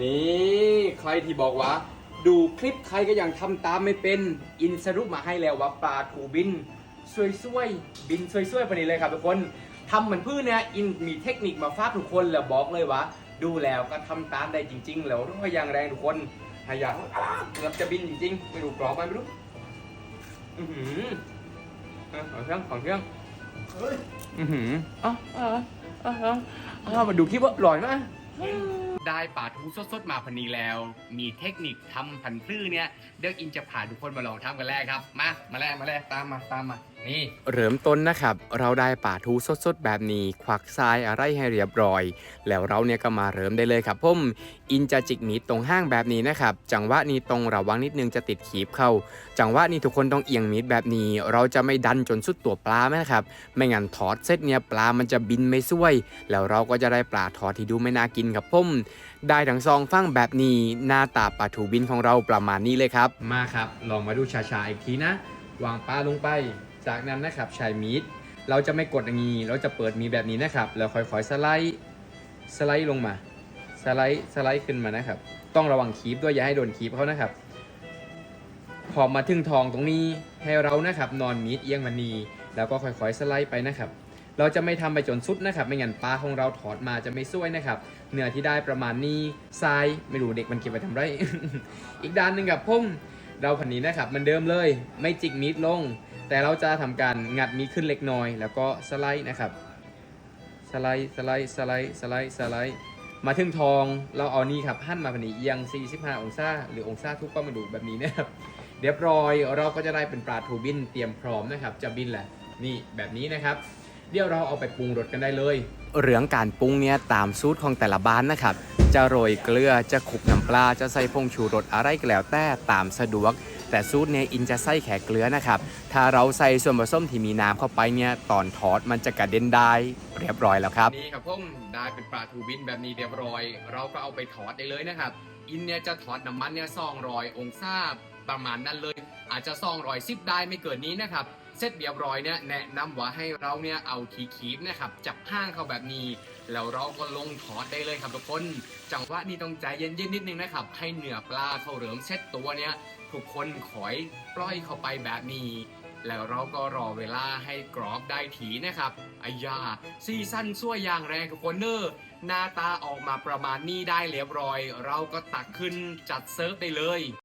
นี่ใครที่บอกว่า ดูคลิปใครก็ยังทำตามไม่เป็น อินสรุปมาให้แล้วว่าปลาถูบินสวยๆบินสวยๆปนี้เลยครับทุกคนทำเหมือนพื้นเนี่ยอินมีเทคนิคมาฝากทุกคนแล้วบอกเลยว่า ดูแล้วก็ทำตามได้จริง ๆ แล้วร้อยอย่างแรงทุกคนหายาเกือบจะบินจริงๆ ไม่รู้กรอบไหมไม่รู้อือหืออะของเครื่องของเครื่องเฮ้ยอือหืออ๋ออ๋ออ๋ออ๋อมาดูคลิปว่าอร่อยมาก ได้ป่าทูสดๆมาพันนีแล้ว มีเทคนิคทำพันธุ์พืชเนี่ยเดี๋ยวอินจะพาทุกคนมาลองทำกันแรกครับ มา มาแรกมาแรกตามมาตามมา นี่เริ่มต้นนะครับ เราได้ปลาทูสดๆ แบบนี้ ควักทรายอะไรให้เรียบร้อย แล้วเราเนี่ยก็มาเริ่มได้เลยครับผมอินจะจิกมีดตรงห้างแบบนี้นะครับ จังหวะนี้ตรงระวังนิดนึงจะติดขีบเข้า จังหวะนี้ทุกคนต้องเอียงมีดแบบนี้ เราจะไม่ดันจนสุดตัวปลานะครับ ไม่งั้นถอดเสร็จเนี่ยปลามันจะบินไม่ช่วย แล้วเราก็จะได้ปลาทอดที่ดูไม่น่ากินครับผมได้ทั้งซองฟั่งแบบนี้หน้าตาปลาถูบินของเราประมาณนี้เลยครับ มาครับ ลองมาดูชาๆอีกทีนะ วางปลาลงไป จากนั้นนะครับใช้มีดเราจะไม่กดอย่างนี้ เราจะเปิดมีแบบนี้นะครับ แล้วค่อยๆสไลด์สไลด์ลงมา สไลด์สไลด์ขึ้นมานะครับ ต้องระวังคีบด้วยอย่าให้โดนคีบเขานะครับ พอมาถึงทองตรงนี้ให้เรานะครับ นอนมีดเอียงมันนีแล้วก็ค่อยๆสไลด์ไปนะครับ เราจะไม่ทำไปจนสุดนะครับ ไม่งั้นปลาของเราถอดมาจะไม่สวยนะครับ เนื้อที่ได้ประมาณนี้ทรายไม่รู้เด็กมันเก็บไปทำไร อีกด้านหนึ่งกับพุ่มเราผันนี้นะครับมันเดิมเลย ไม่จิกมีดลง แต่เราจะทำการงัดมีดขึ้นเล็กน้อย แล้วก็สไลด์นะครับ สไลด์สไลด์สไลด์สไลด์สไลด์ มาถึงทองเราเอานี่ครับหั่นมาผันนี้เอียง 45 องศาหรือองศาทุกก็มาดูแบบนี้นะครับเรียบร้อยเราก็จะได้เป็นปลาทูบินเตรียมพร้อมนะครับจะบินแหละนี่แบบนี้นะครับเดี๋ยวเราเอาไปปรุงรสกันได้เลย เรื่องการปรุงเนี่ยตามสูตรของแต่ละบ้านนะครับ จะโรยเกลือจะคลุกน้ำปลาจะใส่ผงชูรสอะไรก็แล้วแต่ตามสะดวก แต่ซูตเนี่ยอินจะใส่แขกเกลือนะครับ ถ้าเราใส่ส่วนผสมที่มีน้ำเข้าไปเนี่ยตอนทอดมันจะกระเด็นได้เรียบร้อยแล้วครับนี่ครับผมได้เป็นปลาทูบินแบบนี้เรียบร้อย เราก็เอาไปทอดได้เลยนะครับ อินเนี่ยจะทอดน้ำมันเนี่ยซองรอยองศาประมาณนั้นเลย อาจจะซองรอยซิบได้ไม่เกินนี้นะครับเสร็จเรียบร้อยเนี่ยแนะนำว่าให้เราเนี่ยเอาทีคีบนะครับจับห้างเขาแบบนี้ แล้วเราก็ลงถอดได้เลยครับทุกคน จังหวะนี้ต้องใจเย็นๆนิดนึงนะครับ ให้เหนือปลาเขาเริ่มเซ็ตตัวเนี่ยทุกคนขอยปล่อยเข้าไปแบบนี้ แล้วเราก็รอเวลาให้กรอบได้ถีนะครับอายาซีซั่นซั่วอย่างแรงทุกคนเนอร์หน้าตาออกมาประมาณนี้ได้เรียบร้อย เราก็ตักขึ้นจัดเซิร์ฟได้เลย